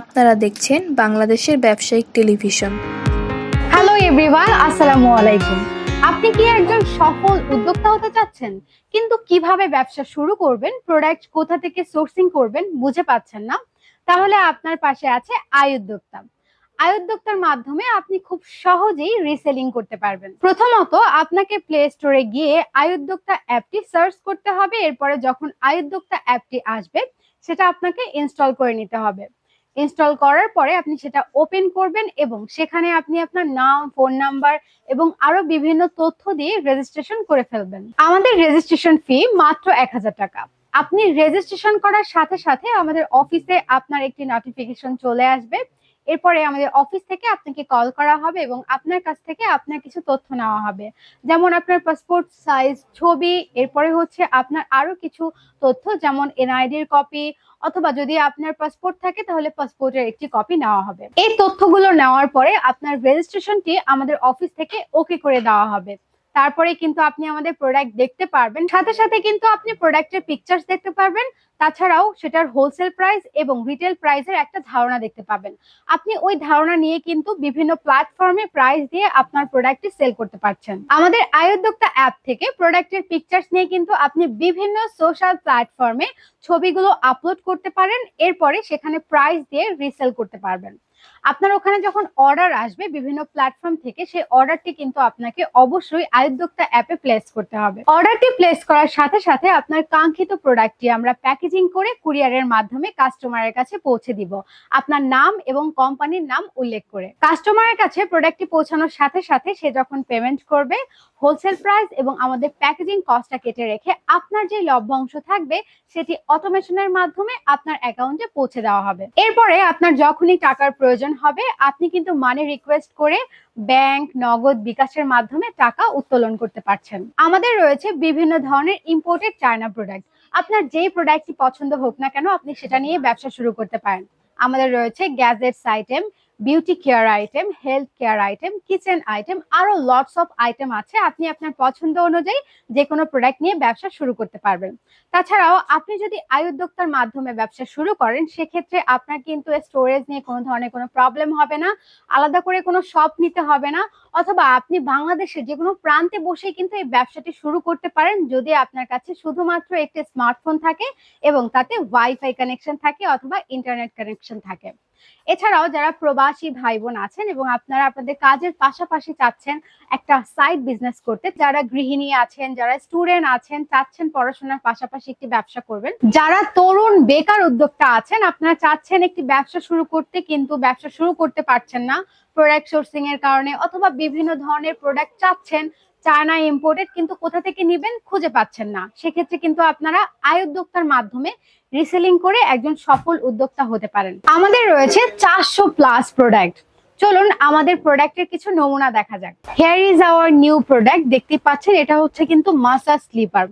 আপনারা দেখছেন বাংলাদেশের ব্যবসায়িক টেলিভিশন। হ্যালো এভরিওয়ান, আসসালামু আলাইকুম। আপনি কি একজন সফল উদ্যোক্তা হতে চাচ্ছেন? কিন্তু কীভাবে ব্যবসা শুরু করবেন প্রোডাক্ট কোথা থেকে সোর্সিং করবেন বুঝে পাচ্ছেন না? তাহলে আপনার পাশে আছে আয় উদ্যোক্তা। আয় উদ্যোক্তার মাধ্যমে আপনি খুব সহজেই রিসেলিং করতে পারবেন। প্রথমত, আপনাকে প্লে স্টোরে গিয়ে আয় উদ্যোক্তা অ্যাপটি সার্চ করতে হবে। এরপরে যখন আয় উদ্যোক্তা অ্যাপটি আসবে, সেটা আপনাকে ইনস্টল করে নিতে হবে। ইনস্টল করার পরে আপনি সেটা ওপেন করবেন এবং সেখানে আপনি আপনার নাম ফোন নাম্বার এবং আরও বিভিন্ন তথ্য দিয়ে রেজিস্ট্রেশন করে ফেলবেন। আমাদের রেজিস্ট্রেশন ফি মাত্র এক হাজার টাকা। আপনি রেজিস্ট্রেশন করার সাথে সাথে আমাদের অফিসে আপনার একটি নোটিফিকেশন চলে আসবে। এরপরে আমাদের অফিস থেকে আপনাকে কল করা হবে এবং আপনার কাছ থেকে আপনার কিছু তথ্য নেওয়া হবে। যেমন আপনার পাসপোর্ট সাইজ ছবি, এরপরে হচ্ছে আপনার আরও কিছু তথ্য, যেমন এনআইডির কপি অথবা যদি আপনার পাসপোর্ট থাকে তাহলে পাসপোর্টের একটি কপি নেওয়া হবে। এই তথ্যগুলো নেওয়ার পরে আপনার রেজিস্ট্রেশনটি আমাদের অফিস থেকে ওকে করে দেওয়া হবে। তারপরে কিন্তু আপনি আমাদের প্রোডাক্ট দেখতে পারবেন। সাথে সাথে কিন্তু আপনি প্রোডাক্টের পিকচার্স দেখতে পারবেন। তাছাড়াও সেটার হোলসেল প্রাইস এবং রিটেল প্রাইসের একটা ধারণা দেখতে পাবেন। আপনি ওই ধারণা নিয়ে কিন্তু বিভিন্ন প্ল্যাটফর্মে প্রাইস দিয়ে আপনার প্রোডাক্টটি সেল করতে পারছেন। আমাদের আয়োদ্যোক্তা অ্যাপ থেকে প্রোডাক্টের পিকচার্স নিয়ে কিন্তু আপনি বিভিন্ন সোশ্যাল প্ল্যাটফর্মে ছবিগুলো আপলোড করতে পারেন। এরপরে সেখানে প্রাইস দিয়ে রিসেল করতে পারবেন। আপনার ওখানে যখন অর্ডার আসবে বিভিন্ন প্ল্যাটফর্ম থেকে, সেই অর্ডারটি কিন্তু আপনাকে অবশ্যই আয়োদ্যোক্তা অ্যাপে প্লেস করতে হবে। অর্ডারটি প্লেস করার সাথে সাথে আপনার কাঙ্ক্ষিত প্রোডাক্টটি আমরা প্যাকেজিং করে কুরিয়ারের মাধ্যমে কাস্টমারের কাছে পৌঁছে দিব। আপনার নাম এবং কোম্পানির নাম উল্লেখ করে। কাস্টমারের কাছে প্রোডাক্টটি পৌঁছানোর সাথে সাথে সে যখন পেমেন্ট করবে হোলসেল প্রাইস এবং আমাদের প্যাকেজিং কস্টটা কেটে রেখে আপনার যে লভ্যাংশ থাকবে, সেটি অটোমেশনের মাধ্যমে আপনার অ্যাকাউন্টে পৌঁছে দেওয়া হবে। এরপরে আপনার যখনই টাকার প্রয়োজন হবে, আপনি কিন্তু মানি রিকোয়েস্ট করে ব্যাংক নগদ বিকাশের মাধ্যমে টাকা উত্তোলন করতে পারছেন। আমাদের রয়েছে বিভিন্ন ধরনের ইম্পোর্টেড চায়না প্রোডাক্ট আপনার যেই প্রোডাক্টটি পছন্দ হোক না কেন, আপনি সেটা নিয়ে ব্যবসা শুরু করতে পারেন। আমাদের রয়েছে gadgets item beauty care item health care item kitchen item আরও লটস অফ আইটেম আছে। আপনি আপনার পছন্দ অনুযায়ী যে কোনো প্রোডাক্ট নিয়ে ব্যবসা শুরু করতে পারবেন। তাছাড়াও আপনি যদি আয় উদ্যোক্তার মাধ্যমে ব্যবসা শুরু করেন, সেক্ষেত্রে আপনার কিন্তু স্টোরেজ নিয়ে কোনো ধরনের কোনো প্রবলেম হবে না। আলাদা করে কোনো শপ নিতে হবে না। অথবা আপনি বাংলাদেশের যে কোনো প্রান্তে বসে কিন্তু এই ব্যবসাটি শুরু করতে পারেন, যদি আপনার কাছে শুধুমাত্র একটি স্মার্টফোন থাকে এবং তাতে ওয়াইফাই কানেকশন থাকে অথবা ইন্টারনেট কানেকশন থাকে। এছাড়াও যারা প্রবাসী ভাই বোন আছেন এবং আপনারা আপনাদের কাজের পাশাপাশি চাচ্ছেন একটা সাইড বিজনেস করতে, যারা গৃহিণী আছেন, যারা স্টুডেন্ট আছেন, চাচ্ছেন পড়াশোনার পাশাপাশি একটি ব্যবসা করবেন। যারা তরুণ, বেকার উদ্যোক্তা আছেন, আপনারা চাচ্ছেন একটি ব্যবসা শুরু করতে কিন্তু ব্যবসা শুরু করতে পারছেন না। প্রোডাক্ট সোর্সিং এর কারণে অথবা বিভিন্ন ধরনের প্রোডাক্ট চাচ্ছেন চায়না ইম্পোর্টেড কিন্তু কোথা থেকে নিবেন খুঁজে পাচ্ছেন না। সেক্ষেত্রে কিন্তু আপনারা আয় উদ্যোক্তার মাধ্যমে রিসেলিং করে একজন সফল উদ্যোক্তা হতে পারেন। আমাদের রয়েছে চারশো প্লাস প্রোডাক্ট চলুন আমাদের প্রোডাক্টের কিছু নমুনা দেখা যাক। Here is our new product দেখতে পাচ্ছেন, এটা হচ্ছে কিন্তু মাসাজ স্লিপার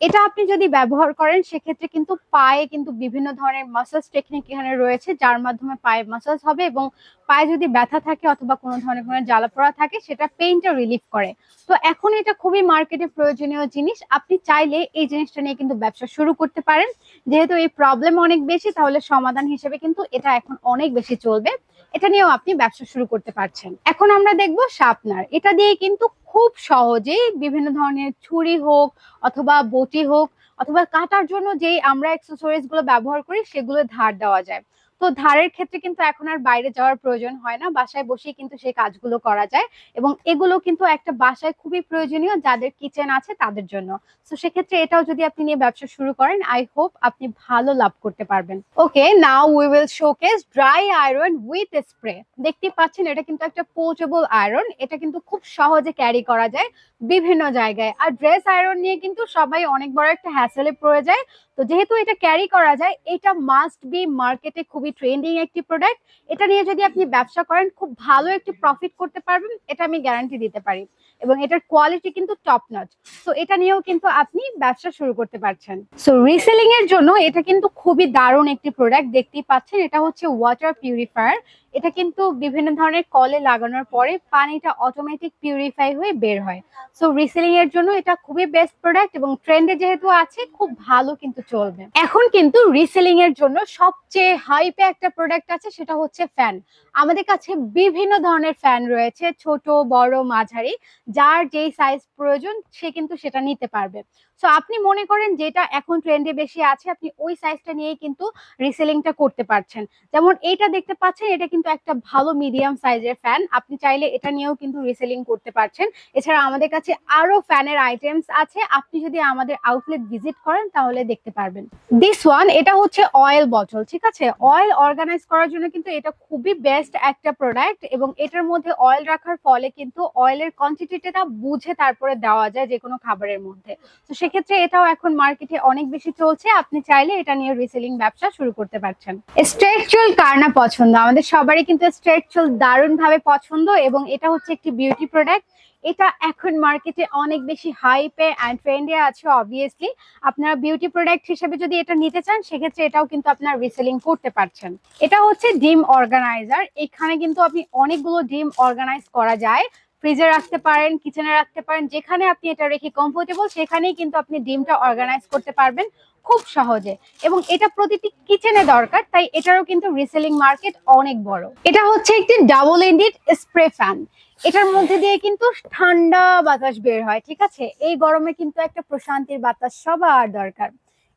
এটা আপনি যদি ব্যবহার করেন, সেক্ষেত্রে কিন্তু পায়ে কিন্তু বিভিন্ন ধরনের মাসাজ টেকনিক এখানে রয়েছে, যার মাধ্যমে পায়ে মাসাজ হবে এবং পায়ে যদি ব্যথা থাকে অথবা কোনো ধরনের কোনো জ্বালা পোড়া থাকে, সেটা পেইনটা রিলিফ করে। তো এখন এটা খুবই মার্কেটে প্রয়োজনীয় জিনিস। আপনি চাইলে এই জিনিসটা নিয়ে কিন্তু ব্যবসা শুরু করতে পারেন। যেহেতু এই প্রবলেম অনেক বেশি, তাহলে সমাধান হিসেবে কিন্তু এটা এখন অনেক বেশি চলবে। এটা নিয়েও আপনি ব্যবসা শুরু করতে পারছেন। এখন আমরা দেখব শার্পনার এটা দিয়ে কিন্তু খুব সহজে বিভিন্ন ধরনের ছুরি হোক অথবা বটি হোক অথবা কাটার জন্য যে আমরা অ্যাক্সেসরিজগুলো ব্যবহার করি সেগুলো ধার দেওয়া যায়। তো ধারের ক্ষেত্রে কিন্তু এখন আর বাইরে যাওয়ার প্রয়োজন হয় না। বাসায় বসেই কিন্তু সেই কাজগুলো করা যায় এবং এগুলো কিন্তু একটা বাসায় খুবই প্রয়োজনীয় যাদের কিচেন আছে তাদের জন্য। তো সেক্ষেত্রে এটাও যদি আপনি নিয়ে ব্যবসা শুরু করেন আই হোপ আপনি ভালো লাভ করতে পারবেন। Okay now we will showcase dry iron with spray দেখতে পাচ্ছেন এটা কিন্তু একটা পোর্টেবল আয়রন এটা কিন্তু খুব সহজে ক্যারি করা যায় বিভিন্ন জায়গায়। আর ড্রেস আয়রন নিয়ে কিন্তু সবাই অনেক বড় একটা হ্যাসেলে পড়ে যায়। তো যেহেতু এটা ক্যারি করা যায়, এটা মাস্ট বি মার্কেটে খুবই ট্রেন্ডিং একটি প্রোডাক্ট এটা নিয়ে যদি আপনি ব্যবসা করেন, খুব ভালো একটি প্রফিট করতে পারবেন, এটা আমি গ্যারান্টি দিতে পারি। এবং এটার কোয়ালিটি কিন্তু টপ নচ তো এটা নিয়েও কিন্তু আপনি ব্যবসা শুরু করতে পারছেন। সো রিসেলিং এর জন্য এটা কিন্তু খুবই দারুণ একটি প্রোডাক্ট দেখতেই পাচ্ছেন, এটা হচ্ছে ওয়াটার পিউরিফায়ার এটা কিন্তু বিভিন্ন ধরনের কলে লাগানোর পরে পানিটা অটোমেটিক পিউরিফাই হয়ে বের হয়। সো রিসেলিং এর জন্য এটা খুবই বেস্ট প্রোডাক্ট এবং ট্রেন্ডে যেহেতু আছে, খুব ভালো কিন্তু চলবে। এখন কিন্তু রিসেলিং এর জন্য সবচেয়ে হাইপে একটা প্রোডাক্ট আছে, সেটা হচ্ছে ফ্যান আমাদের কাছে বিভিন্ন ধরনের ফ্যান রয়েছে, ছোট, বড়, মাঝারি। যার যেই সাইজ প্রয়োজন, সে কিন্তু সেটা নিতে পারবে। সো আপনি মনে করেন যেটা এখন ট্রেন্ডে বেশি আছে, আপনি ওই সাইজটা নিয়েই কিন্তু রিসেলিংটা করতে পারছেন। যেমন এইটা দেখতে পাচ্ছেন, এটা কিন্তু একটা ভালো মিডিয়াম সাইজের ফ্যান আপনি চাইলে এটা নিয়েও কিন্তু রিসেলিং করতে পারছেন। এছাড়া আমাদের কাছে আরও ফ্যানের আইটেমস আছে। আপনি যদি আমাদের আউটলেট ভিজিট করেন, তাহলে দেখতে পারবেন। দিস ওয়ান এটা হচ্ছে অয়েল বটল ঠিক আছে? অয়েল অর্গানাইজ করার জন্য কিন্তু এটা খুবই বেস্ট একটা প্রোডাক্ট এবং এটার মধ্যে অয়েল রাখার ফলে কিন্তু অয়েলের কোয়ান্টিটিটা বুঝে তারপরে দেওয়া যায় যে কোনো খাবারের মধ্যে। তো সেক্ষেত্রে এটাও এখন মার্কেটে অনেক বেশি চলছে। আপনি চাইলে এটা নিয়ে রিসেলিং ব্যবসা শুরু করতে পারছেন। স্ট্রেট চুল কার না পছন্দ? আমাদের সবারই কিন্তু স্ট্রেট চুল দারুণ ভাবে পছন্দ এবং এটা হচ্ছে একটি বিউটি প্রোডাক্ট এটা এখন মার্কেটে অনেক বেশি হাইপে অ্যান্ড ট্রেন্ডে আছে অবভিয়াসলি আপনারা বিউটি প্রোডাক্ট হিসেবে যদি এটা নিতে চান, সেক্ষেত্রে এটাও কিন্তু আপনারা রিসেলিং করতে পারছেন। এটা হচ্ছে ডিম অর্গানাইজার। এখানে কিন্তু আপনি অনেকগুলো ডিম অর্গানাইজ করা যায়। ফ্রিজে রাখতে পারেন কিচেনে রাখতে পারেন, যেখানে আপনি এটা রেখে কমফোর্টেবল সেখানেই কিন্তু আপনি ডিমটা অর্গানাইজ করতে পারবেন। খুব সহজে। এবং এটা প্রতিটি কিচেনে দরকার, তাই এটারও কিন্তু রিসেলিং মার্কেট অনেক বড়। এটা হচ্ছে একটি ডাবল এন্ডেড স্প্রে ফ্যান এটার মধ্যে দিয়ে কিন্তু ঠান্ডা বাতাস বের হয়, ঠিক আছে? এই গরমে কিন্তু একটা প্রশান্তির বাতাস সবার দরকার।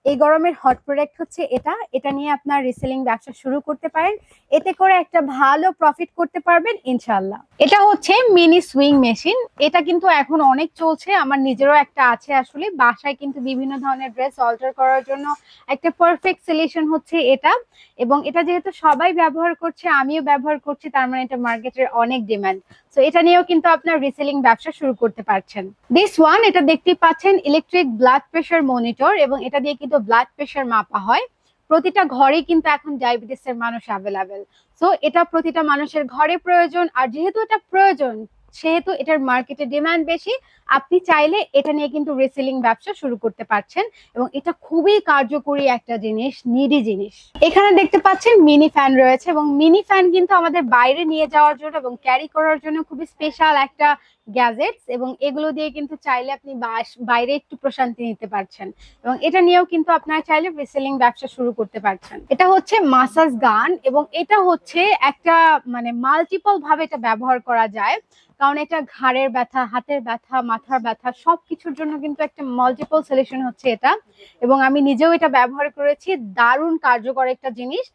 এই গরমের হট প্রোডাক্ট হচ্ছে এটা। এটা নিয়ে আপনার রিসেলিং ব্যবসা শুরু করতে পারেন। এতে করে একটা ভালো প্রফিট করতে পারবেন ইনশাল্লাহ এটা হচ্ছে মিনি সুইং মেশিন এটা কিন্তু এখন অনেক চলছে। আমার নিজেরও একটা আছে আসলে। বাসায় কিন্তু বিভিন্ন ধরনের ড্রেস অল্টার করার জন্য একটা পারফেক্ট সলিউশন হচ্ছে এটা। এবং এটা যেহেতু সবাই ব্যবহার করছে, আমিও ব্যবহার করছি, তার মানে এটা মার্কেটের অনেক ডিমান্ড সো এটা নিয়েও কিন্তু আপনার রিসেলিং ব্যবসা শুরু করতে পারছেন। দিস ওয়ান এটা দেখতে পাচ্ছেন ইলেকট্রিক ব্লাড প্রেশার মনিটর এবং এটা দিয়ে কিন্তু ব্লাড প্রেশার মাপা হয়। প্রতিটা ঘরে কিন্তু এখন ডায়াবেটিস এর মানুষ অ্যাভেলেবেল সো এটা প্রতিটা মানুষের ঘরে প্রয়োজন, আর যেহেতু এটা প্রয়োজন সেহেতু এটার মার্কেটে ডিমান্ড বেশি, আপনি চাইলে এটা নিয়ে কিন্তু রেসেলিং ব্যবসা শুরু করতে পারছেন এবং এটা খুবই কার্যকরী একটা জিনিস নিডি জিনিস। এখানে দেখতে পাচ্ছেন মিনি ফ্যান রয়েছে এবং মিনি ফ্যান কিন্তু আমাদের বাইরে নিয়ে যাওয়ার জন্য এবং ক্যারি করার জন্য খুবই স্পেশাল একটা গ্যাজেটস এবং এগুলো দিয়ে কিন্তু চাইলে আপনি বাইরে একটু প্রশান্তি নিতে পারছেন। এবং এটা নিয়েও কিন্তু আপনারা চাইলে রিসেলিং ব্যবসা শুরু করতে পারছেন। এটা হচ্ছে মাসাজ গান এবং এটা হচ্ছে একটা মানে মাল্টিপল ভাবে এটা ব্যবহার করা যায়। কারণ এটা ঘাড়ের ব্যথা, হাতের ব্যথা, মাথার ব্যথা সবকিছুর জন্য কিন্তু একটা মাল্টিপল সলিউশন হচ্ছে এটা। এবং আমি নিজেও এটা ব্যবহার করেছি। দারুণ কার্যকর একটা জিনিস।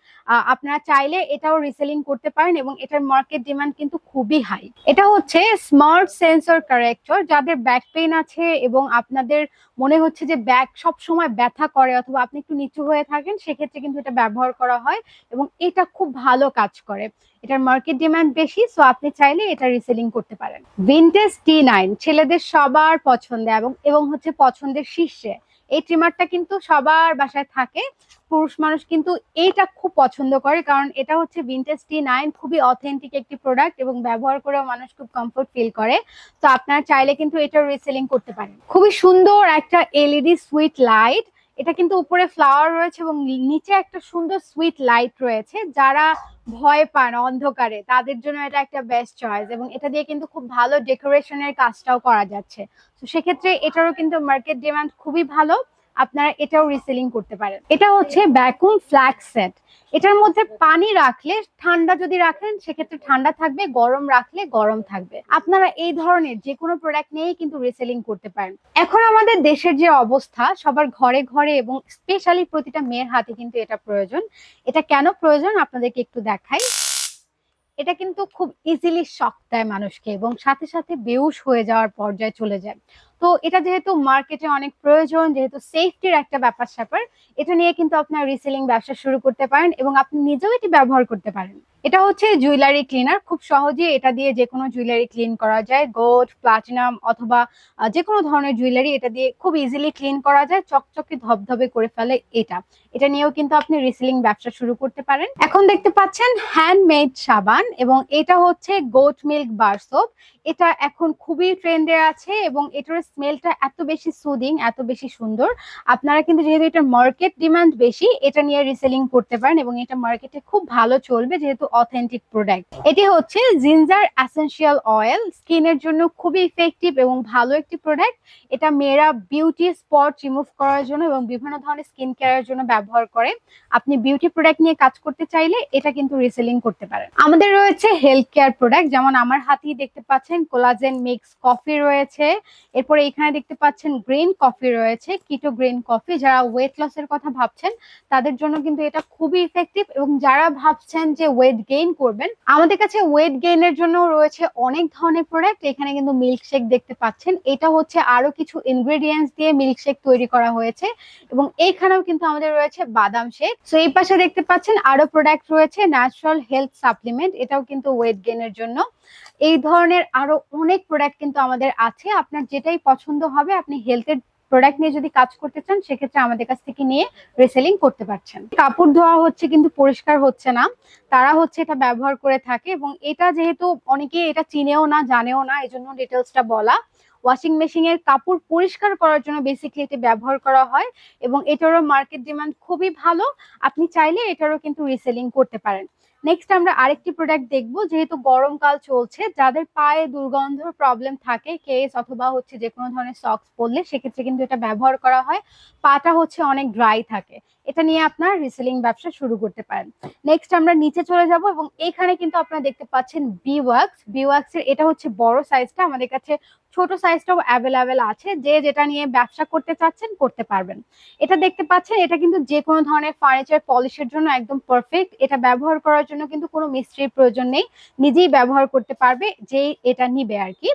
আপনারা চাইলে এটাও রিসেলিং করতে পারেন এবং এটার মার্কেট ডিমান্ড কিন্তু খুবই হাই এটা হচ্ছে স্মার্ট সেন্সর কারেক্টর যাদের ব্যাক পেইন আছে এবং আপনাদের মনে হচ্ছে যে ব্যাক সব সময় ব্যথা করে অথবা আপনি একটু নিচু হয়ে থাকেন, সেক্ষেত্রে কিন্তু এটা ব্যবহার করা হয় এবং এটা খুব ভালো কাজ করে। এটার মার্কেট ডিমান্ড বেশি সো আপনি চাইলে এটা রিসেলিং করতে পারেন। ভিনটেজ টি নাইন ছেলেদের সবার পছন্দ এবং এবং হচ্ছে পছন্দের শীর্ষে। এই ট্রিমারটা কিন্তু সবার বাসায় থাকে। পুরুষ মানুষ কিন্তু এইটা খুব পছন্দ করে, কারণ এটা হচ্ছে ভিনটেজ টি নাইন খুবই অথেন্টিক একটি প্রোডাক্ট এবং ব্যবহার করেও মানুষ খুব কমফোর্ট ফিল করে। তো আপনারা চাইলে কিন্তু এটা রিসেলিং করতে পারেন। খুবই সুন্দর একটা এলইডি সুইট লাইট এটা কিন্তু উপরে ফ্লাওয়ার রয়েছে এবং নিচে একটা সুন্দর সুইট লাইট রয়েছে, যারা ভয় পান অন্ধকারে, তাদের জন্য এটা একটা বেস্ট চয়েস এবং এটা দিয়ে কিন্তু খুব ভালো ডেকোরেশনের কাজটাও করা যাচ্ছে। তো সেক্ষেত্রে এটারও কিন্তু মার্কেট ডিমান্ড খুবই ভালো। আপনারা এটাও রিসেলিং করতে পারেন। এটা হচ্ছে ভ্যাকুম ফ্ল্যাগ সেট এটার মধ্যে পানি রাখলে ঠান্ডা যদি রাখেন, সেক্ষেত্রে ঠান্ডা থাকবে, গরম রাখলে গরম থাকবে। আপনারা এই ধরনের যে কোনো প্রোডাক্ট নিয়েই কিন্তু রিসেলিং করতে পারেন। এখন আমাদের দেশের যে অবস্থা, সবার ঘরে ঘরে এবং স্পেশালি প্রতিটা মেয়ের হাতে কিন্তু এটা প্রয়োজন। এটা কেন প্রয়োজন? আপনাদেরকে একটু দেখাই। এটা কিন্তু খুব ইজিলি শক দেয় মানুষকে এবং সাথে সাথে বেউস হয়ে যাওয়ার পর্যায়ে চলে যায়। তো এটা যেহেতু মার্কেটে অনেক প্রয়োজন, যেহেতু সেফটির একটা ব্যাপার স্যাপার, এটা নিয়ে কিন্তু আপনার রিসেলিং ব্যবসা শুরু করতে পারেন এবং আপনি নিজেও এটি ব্যবহার করতে পারেন। এটা হচ্ছে জুয়েলারি ক্লিনার খুব সহজে এটা দিয়ে যে কোনো জুয়েলারি ক্লিন করা যায় গোল্ড প্লাটিনাম অথবা যে কোনো ধরনের জুয়েলারি এটা দিয়ে খুব ইজিলি ক্লিন করা যায়, চকচকে ধবধবে করে ফেলে এটা। এটা নিয়েও কিন্তু আপনি রিসেলিং ব্যবসা শুরু করতে পারেন। এখন দেখতে পাচ্ছেন হ্যান্ডমেড সাবান এবং এটা হচ্ছে গোট মিল্ক বার সোপ এটা এখন খুবই ট্রেন্ডে আছে এবং এটার স্মেলটা এত বেশি সুদিং এত বেশি সুন্দর। আপনারা কিন্তু যেহেতু এটা মার্কেট ডিমান্ড বেশি, এটা নিয়ে রিসেলিং করতে পারেন এবং এটা মার্কেটে খুব ভালো চলবে যেহেতু অথেন্টিক প্রোডাক্ট এটি হচ্ছে জিঞ্জার অ্যাসেন্সিয়াল অয়েল স্কিনের জন্য খুবই ইফেক্টিভ এবং ভালো একটি প্রোডাক্ট এটা মেয়েরা বিউটি স্পট রিমুভ করার জন্য এবং বিভিন্ন ধরনের স্কিন কেয়ারের জন্য ব্যবহার করে। আপনি বিউটি প্রোডাক্ট নিয়ে কাজ করতে চাইলে এটা কিন্তু রিসেলিং করতে পারেন। আমাদের রয়েছে হেলথ কেয়ার প্রোডাক্ট যেমন আমার হাতেই দেখতে পাচ্ছেন কোলাজেন মিক্স কফি রয়েছে। এরপরে এখানে দেখতে পাচ্ছেন গ্রিন কফি রয়েছে কিটো গ্রিন কফি যারা ওয়েট লসের কথা ভাবছেন, তাদের জন্য কিন্তু এটা খুবই ইফেক্টিভ এবং যারা ভাবছেন যে ওয়েট গেইন করবেন, আমাদের কাছে ওয়েট গেইনের জন্য রয়েছে অনেক ধরনের প্রোডাক্ট এখানে কিন্তু মিল্কশেক দেখতে পাচ্ছেন। এটা হচ্ছে আরও কিছু ইনগ্রেডিয়েন্টস দিয়ে মিল্কশেক তৈরি করা হয়েছে এবং এইখানেও কিন্তু আমাদের রয়েছে বাদাম শেক। সো এই পাশে দেখতে পাচ্ছেন আরও প্রোডাক্ট রয়েছে ন্যাচারাল হেলথ সাপ্লিমেন্ট এটাও কিন্তু ওয়েট গেইনের জন্য। এই ধরনের আরও অনেক প্রোডাক্ট কিন্তু আমাদের আছে। আপনার যেটাই পছন্দ হবে, আপনি হেলথের প্রোডাক্ট নিয়ে যদি কাজ করতে চান, সেক্ষেত্রে আমাদের কাছ থেকে নিয়ে রিসেলিং করতে পারছেন। কাপড় ধোয়া হচ্ছে কিন্তু পরিষ্কার হচ্ছে না। তারা হচ্ছে এটা ব্যবহার করে থাকে এবং এটা যেহেতু অনেকে এটা চিনেও না, জানেও না এই জন্য ডিটেলসটা বলা। ওয়াশিং মেশিনের কাপড় পরিষ্কার করার জন্য বেসিক্যালি এটি ব্যবহার করা হয় এবং এটারও মার্কেট ডিমান্ড খুবই ভালো। আপনি চাইলে এটারও কিন্তু রিসেলিং করতে পারেন। নেক্সট আমরা আরেকটি প্রোডাক্ট দেখব, যেহেতু গরমকাল চলছে, যাদের পায়ে দুর্গন্ধর প্রবলেম থাকে কেস অথবা হচ্ছে যে কোনো ধরনের সক্স পরলে, সেক্ষেত্রে কিন্তু এটা ব্যবহার করা হয়। পাটা হচ্ছে অনেক ড্রাই থাকে। এটা নিয়ে আপনার রিসেলিং ব্যবসা শুরু করতে পারেন। নেক্সট আমরা নিচে চলে যাব এবং এখানে কিন্তু আপনারা দেখতে পাচ্ছেন বি ওয়াক্স বি ওয়াক্সের এটা হচ্ছে বড় সাইজটা আমাদের কাছে ছোট সাইজটাও অ্যাভেলেবেল আছে, যে যেটা নিয়ে ব্যবসা করতে চাচ্ছেন, করতে পারবেন। এটা দেখতে পাচ্ছেন, এটা কিন্তু যে কোনো ধরনের ফার্নিচার পলিশের জন্য একদম পারফেক্ট এটা ব্যবহার করার জন্য কিন্তু কোনো মিস্ত্রির প্রয়োজন নেই, নিজেই ব্যবহার করতে পারবে, যেই এটা নিবে আর কি।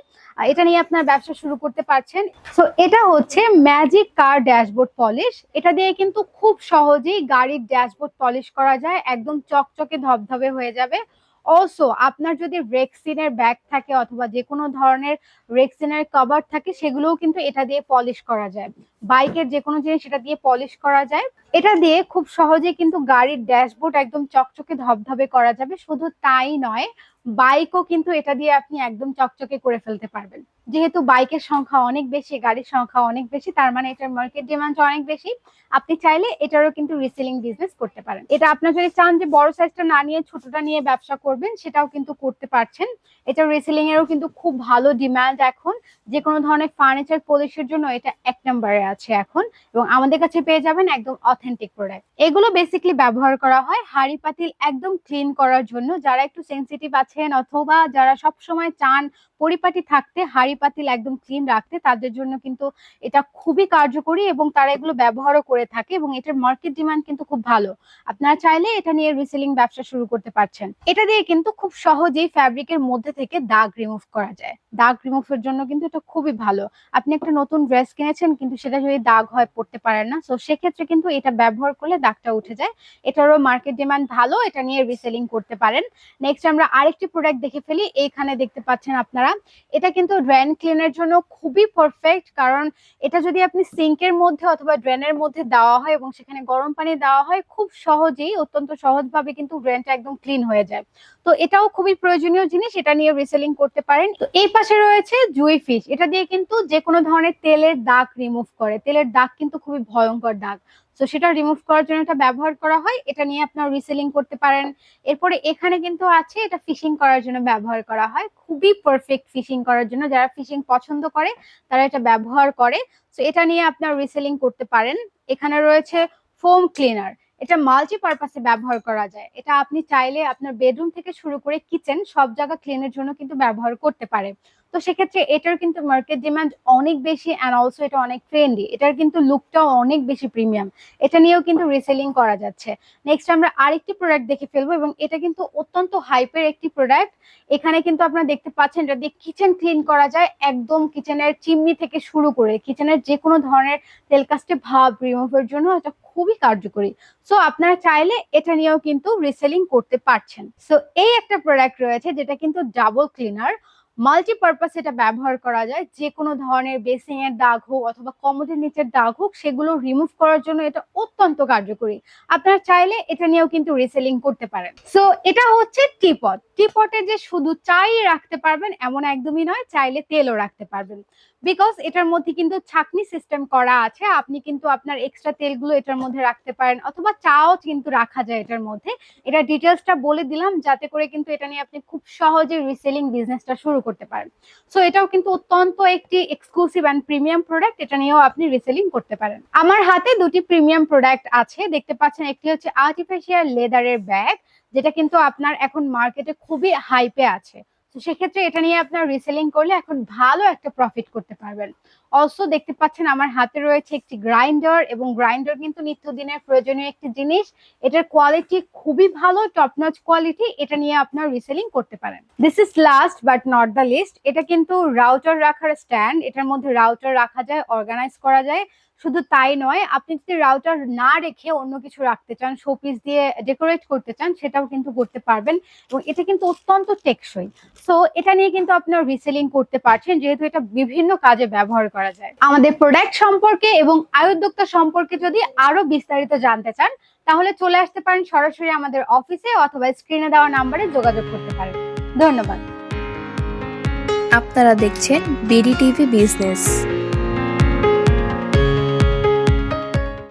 এটা নিয়ে আপনার ব্যবসা শুরু করতে পারছেন। সো এটা হচ্ছে ম্যাজিক কার ড্যাশবোর্ড পলিশ এটা দিয়ে কিন্তু খুব সহজেই গাড়ির ড্যাশবোর্ড পলিশ করা যায়, একদম চকচকে ধবধবে হয়ে যাবে। অলসো আপনার যদি রেক্সিনের ব্যাগ থাকে অথবা যে কোনো ধরনের রেক্সিনের কভার থাকে, সেগুলোও কিন্তু এটা দিয়ে পলিশ করা যায়। বাইকের যে কোনো জিনিস এটা দিয়ে পলিশ করা যায়। এটা দিয়ে খুব সহজে কিন্তু গাড়ির ড্যাশবোর্ড একদম চকচকে ধবধবে করা যাবে। শুধু তাই নয় বাইকও কিন্তু এটা দিয়ে আপনি একদম চকচকে করে ফেলতে পারবেন। যেহেতু বাইকের সংখ্যা অনেক বেশি, গাড়ির সংখ্যা অনেক বেশি, তার মানে এটার মার্কেট ডিমান্ড অনেক বেশি। আপনি চাইলে এটারও কিন্তু রিসেলিং বিজনেস করতে পারেন। এটা আপনার যদি চান যে বড় সাইজটা না নিয়ে ছোটটা নিয়ে ব্যবসা করবেন, সেটাও কিন্তু করতে পারছেন। এটা রিসেলিং এরও কিন্তু খুব ভালো ডিমান্ড এখন। যে কোনো ধরনের ফার্নিচার পলিশের জন্য এটা এক নম্বরে আছে এখন এবং আমাদের কাছে পেয়ে যাবেন একদম অথেন্টিক প্রোডাক্ট এগুলো বেসিক্যালি ব্যবহার করা হয় হাড়ি পাতিল একদম ক্লিন করার জন্য। যারা একটু সেনসিটিভ আছেন অথবা যারা সব সময় চান পরিপাটি থাকতে, হাড়ি পাতিল একদম ক্লিন রাখতে, তাদের জন্য কিন্তু এটা খুবই কার্যকরী এবং তারা এগুলো ব্যবহারও করে থাকে এবং এটার মার্কেট ডিমান্ড কিন্তু খুব ভালো। আপনারা চাইলে এটা নিয়ে রিসেলিং ব্যবসা শুরু করতে পারছেন। এটা দিয়ে কিন্তু খুব সহজেই ফ্যাব্রিকের মধ্যে থেকে দাগ রিমুভ করা যায়। দাগ রিমুভের জন্য কিন্তু এটা খুবই ভালো। আপনি একটা নতুন ড্রেস কিনেছেন কিন্তু সেটা যদি দাগ হয়, পড়তে পারেন না। তো সেক্ষেত্রে কিন্তু এটা ব্যবহার করলে দাগটা উঠে যায়। এটারও মার্কেট ডিমান্ড ভালো, এটা নিয়ে রিসেলিং করতে পারেন। নেক্সট আমরা আরেকটি প্রোডাক্ট দেখে ফেলি। এইখানে দেখতে পাচ্ছেন আপনারা। এটা কিন্তু ড্রেন ক্লিনের জন্য খুবই পারফেক্ট কারণ এটা যদি আপনি সিঙ্কের মধ্যে অথবা ড্রেনের মধ্যে দেওয়া হয় এবং সেখানে গরম পানি দেওয়া হয়, খুব সহজেই, অত্যন্ত সহজভাবে কিন্তু ড্রেনটা একদম ক্লিন হয়ে যায়। তো এটাও খুবই প্রয়োজনীয় জিনিস, এটা নিয়ে রিসেলিং করতে পারেন। তো এই পাশে রয়েছে জুই ফিশ এটা দিয়ে কিন্তু যে কোনো ধরনের তেলের দাগ রিমুভ করে। তেলের দাগ কিন্তু খুবই ভয়ঙ্কর দাগ। তো সেটা রিমুভ করার জন্য এটা ব্যবহার করা হয়। এটা নিয়ে আপনারা রিসেলিং করতে পারেন। এরপরে এখানে কিন্তু আছে, এটা ফিশিং করার জন্য ব্যবহার করা হয়। খুবই পারফেক্ট ফিশিং করার জন্য। যারা ফিশিং পছন্দ করে, তারা এটা ব্যবহার করে। তো এটা নিয়ে আপনারা রিসেলিং করতে পারেন। এখানে রয়েছে ফোম ক্লিনার এটা মাল্টি পারপাসে ব্যবহার করা যায়। এটা আপনি চাইলে আপনার বেডরুম থেকে শুরু করে কিচেন সব জায়গা ক্লিনের জন্য কিন্তু ব্যবহার করতে পারে। তো সেক্ষেত্রে এটার কিন্তু মার্কেট ডিমান্ড অনেক বেশি অ্যান্ড অলসো এটা অনেক ট্রেন্ডি এটার কিন্তু লুকটাও অনেক বেশি প্রিমিয়াম এটা নিয়েও কিন্তু রিসেলিং করা যাচ্ছে। নেক্সট আমরা আরেকটি প্রোডাক্ট দেখে ফেলব এবং এটা কিন্তু অত্যন্ত হাইপের একটি প্রোডাক্ট এখানে কিন্তু আপনারা দেখতে পাচ্ছেন এটা দিয়ে কিচেন ক্লিন করা যায়, একদম কিচেনের চিমনি থেকে শুরু করে কিচেনের যে কোনো ধরনের তেল কাস্টে ভাব রিমুভের জন্য এটা খুবই কার্যকরী। সো আপনারা চাইলে এটা নিয়েও কিন্তু রিসেলিং করতে পারছেন। সো এই একটা প্রোডাক্ট রয়েছে যেটা কিন্তু ডাবল ক্লিনার মাল্টিপারপাস এটা ব্যবহার করা যায়, যে কোনো ধরনের বেসিং এর দাগ হোক অথবা কমোডের নিচের দাগ হোক, সেগুলো রিমুভ করার জন্য এটা অত্যন্ত কার্যকরী। আপনারা চাইলে এটা নিয়েও কিন্তু রিসেলিং করতে পারেন। সো এটা হচ্ছে টিপট টিপটে যে শুধু চাই রাখতে পারবেন এমন একদমই নয়, চাইলে তেলও রাখতে পারবেন। বিকজ এটার মধ্যে কিন্তু ছাকনি সিস্টেম করা আছে, আপনি কিন্তু আপনার এক্সট্রা তেলগুলো এটার মধ্যে রাখতে পারেন, অথবা চাও কিন্তু রাখা যায় এটার মধ্যে। এটা ডিটেলসটা বলে দিলাম, যাতে করে কিন্তু এটা নিয়ে আপনি খুব সহজে রিসেলিং বিজনেসটা শুরু করতে পারেন। সো এটাও কিন্তু অত্যন্ত একটি এক্সক্লুসিভ অ্যান্ড প্রিমিয়াম প্রোডাক্ট এটা নিয়েও আপনি রিসেলিং করতে পারেন। আমার হাতে দুটি প্রিমিয়াম প্রোডাক্ট আছে, দেখতে পাচ্ছেন একটি হচ্ছে আর্টিফিশিয়াল লেদারের ব্যাগ যেটা কিন্তু আপনার এখন মার্কেটে খুবই হাইপে আছে। সেক্ষেত্রে এটা নিয়ে আপনার রিসেলিং করলে এখন ভালো একটা প্রফিট করতে পারবেন। অলসো দেখতে পাচ্ছেন আমার হাতে রয়েছে একটি গ্রাইন্ডার এবং গ্রাইন্ডার কিন্তু নিত্যদিনের প্রয়োজনীয় একটি জিনিস। এটার কোয়ালিটি খুবই ভালো টপ নচ কোয়ালিটি এটা নিয়ে আপনার রিসেলিং করতে পারেন। This is last but not the least এটা কিন্তু রাউটার রাখার স্ট্যান্ড এটার মধ্যে রাউটার রাখা যায় অর্গানাইজ করা যায়। শুধু তাই নয়, আপনি যদি রাউটার না রেখে অন্য কিছু রাখতে চান শোপিস দিয়ে ডেকোরেট করতে চান, সেটাও কিন্তু করতে পারবেন এবং এটা কিন্তু অত্যন্ত টেকসই। সো এটা নিয়ে কিন্তু আপনার রিসেলিং করতে পারছেন, যেহেতু এটা বিভিন্ন কাজে ব্যবহার করা যায়। আমাদের প্রোডাক্ট সম্পর্কে এবং আয়োদ্যোক্তা সম্পর্কে যদি আরও বিস্তারিত জানতে চান, তাহলে চলে আসতে পারেন সরাসরি আমাদের অফিসে অথবা স্ক্রিনে দেওয়া নাম্বারে যোগাযোগ করতে পারেন। ধন্যবাদ। আপনারা দেখছেন বিডি টিভি বিজনেস